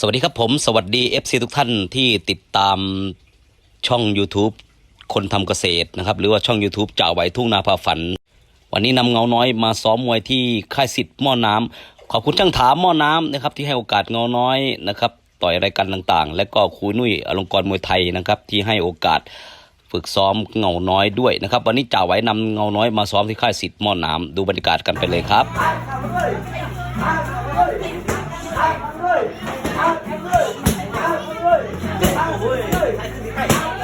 สวัสดีครับผมสวัสดี FC ทุกท่านที่ติดตามช่อง YouTube คนทำเกษตรนะครับ หรือว่าช่อง YouTube จ่าไหวทุ่งนาพาฝัน วันนี้นำเงาน้อยมาซ้อมมวยที่ค่ายสิทธิ์หม้อน้ำขอบคุณช่างถามหม้อน้ำนะครับที่ให้โอกาสเงาน้อยนะครับต่อยรายการต่างๆ และก็ครูนุ่ยอลงกรมวยไทยนะครับที่ให้โอกาสฝึกซ้อมเงาน้อยด้วยนะครับ วันนี้จ่าไหวนำเงาน้อยมาซ้อมที่ค่ายสิทธิ์หม้อน้ำดูบรรยากาศกันไปเลยครับ 不会，还是你太。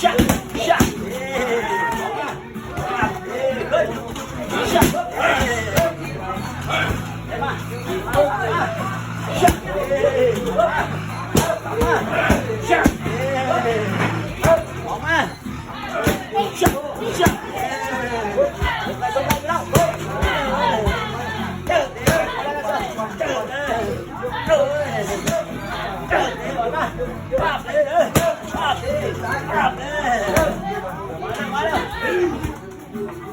เ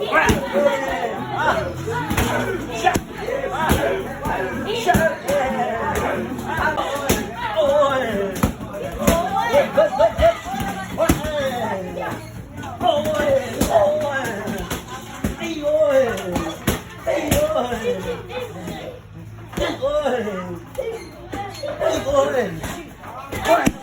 Ôi! Ôi! Ôi!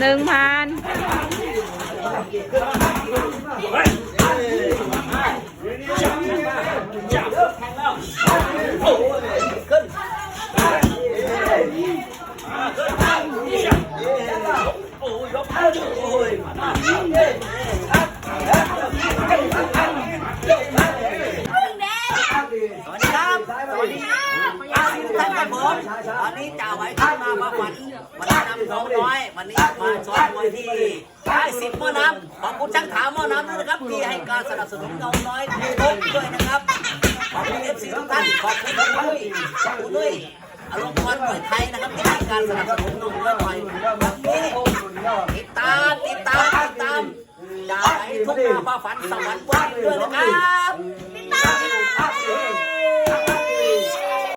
หนึ่งพัน ทุกท่านผมวันนี้จ่าไวขึ้นมามาฝันวันนี้นำน้องน้อย วันนี้มาซ้อมมวยที่ค่ายสิบหม้อน้ำขอบคุณช่างถามหม้อน้ำด้วยนะครับที่ให้การสนับสนุนน้องน้อยทุกคนด้วยนะครับขอบคุณเอฟซีทุกท่านขอบคุณทุกท่านขอบคุณด้วยอารมณ์กรมวยไทยนะครับที่ให้การสนับสนุนน้องน้อยวันนี้ติดตามติดตามติดตามจ่าไหวทุกมามาฝันสวรรค์ว่าด้วยนะครับ